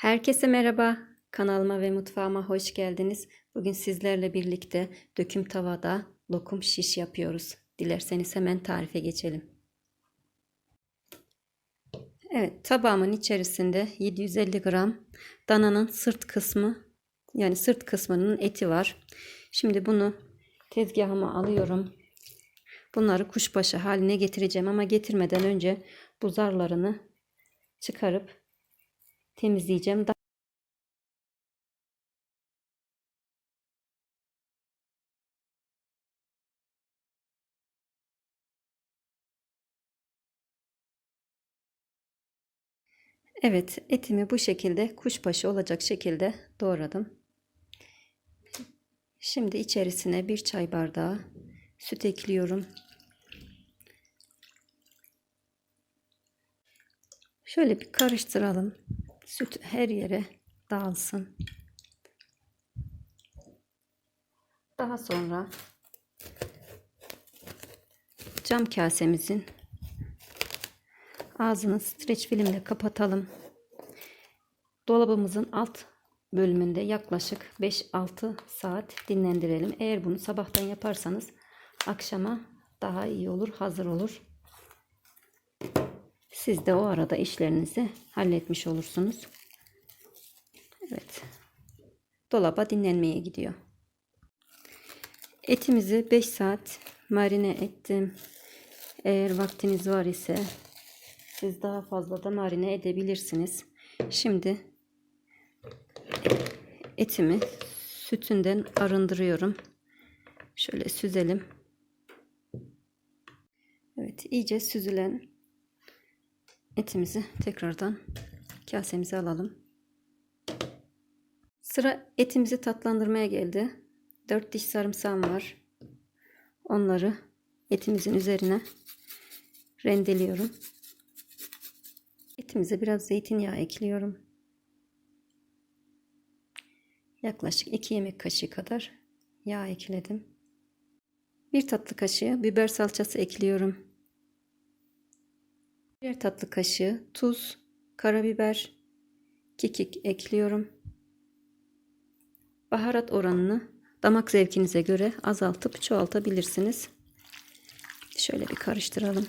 Herkese merhaba. Kanalıma ve mutfağıma hoş geldiniz. Bugün sizlerle birlikte döküm tavada lokum şiş yapıyoruz. Dilerseniz hemen tarife geçelim. Evet, tabağımın içerisinde 750 gram dananın sırt kısmı yani sırt kısmının eti var. Şimdi bunu tezgahıma alıyorum. Bunları kuşbaşı haline getireceğim ama getirmeden önce bu zarlarını çıkarıp temizleyeceğim. Evet, etimi bu şekilde kuşbaşı olacak şekilde doğradım. Şimdi içerisine bir çay bardağı süt ekliyorum. Şöyle bir karıştıralım. Süt her yere dağılsın. Daha sonra cam kasemizin ağzını streç filmle kapatalım. Dolabımızın alt bölümünde yaklaşık 5-6 saat dinlendirelim. Eğer bunu sabahtan yaparsanız akşama daha iyi olur, hazır olur. Siz de o arada işlerinizi halletmiş olursunuz. Evet. Dolaba dinlenmeye gidiyor. Etimizi 5 saat marine ettim. Eğer vaktiniz var ise siz daha fazla da marine edebilirsiniz. Şimdi etimi sütünden arındırıyorum. Şöyle süzelim. Evet, iyice süzülen etimizi tekrardan kasemize alalım. Sıra etimizi tatlandırmaya geldi. 4 diş sarımsağım var. Onları etimizin üzerine rendeliyorum. Etimize biraz zeytinyağı ekliyorum. Yaklaşık 2 yemek kaşığı kadar yağ ekledim. Bir tatlı kaşığı biber salçası ekliyorum. Bir tatlı kaşığı tuz, karabiber, kekik ekliyorum. Baharat oranını damak zevkinize göre azaltıp çoğaltabilirsiniz. Şöyle bir karıştıralım.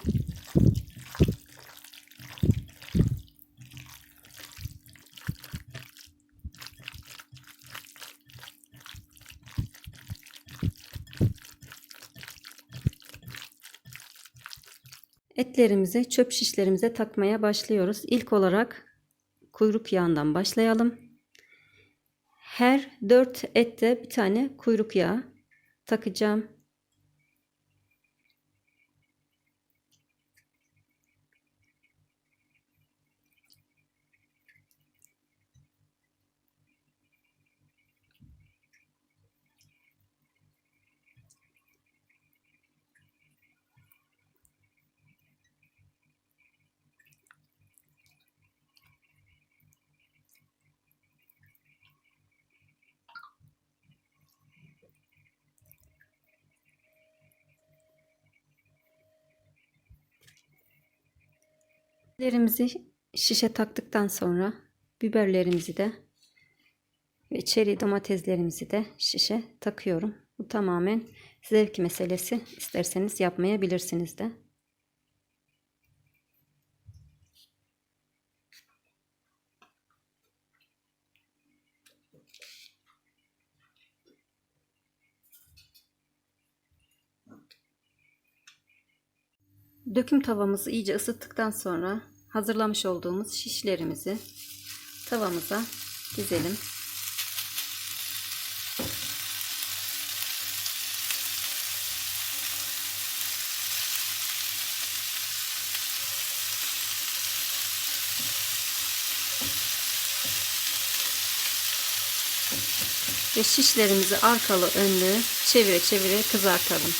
Etlerimizi çöp şişlerimize takmaya başlıyoruz. İlk olarak kuyruk yağından başlayalım. Her 4 ette bir tane kuyruk yağı takacağım. Biberlerimizi şişe taktıktan sonra biberlerimizi de ve çeri domateslerimizi de şişe takıyorum. Bu tamamen zevk meselesi. İsterseniz yapmayabilirsiniz de. Döküm tavamızı iyice ısıttıktan sonra hazırlamış olduğumuz şişlerimizi tavamıza dizelim. Ve şişlerimizi arkalı önlü çevire çevire kızartalım.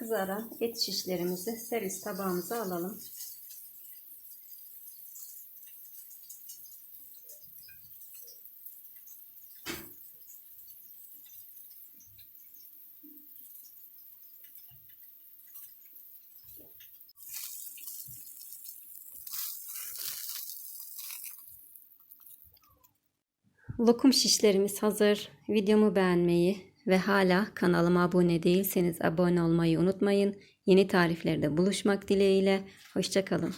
Kızaran et şişlerimizi servis tabağımıza alalım. Lokum şişlerimiz hazır. Videomu beğenmeyi ve hala kanalıma abone değilseniz abone olmayı unutmayın. Yeni tariflerde buluşmak dileğiyle. Hoşçakalın.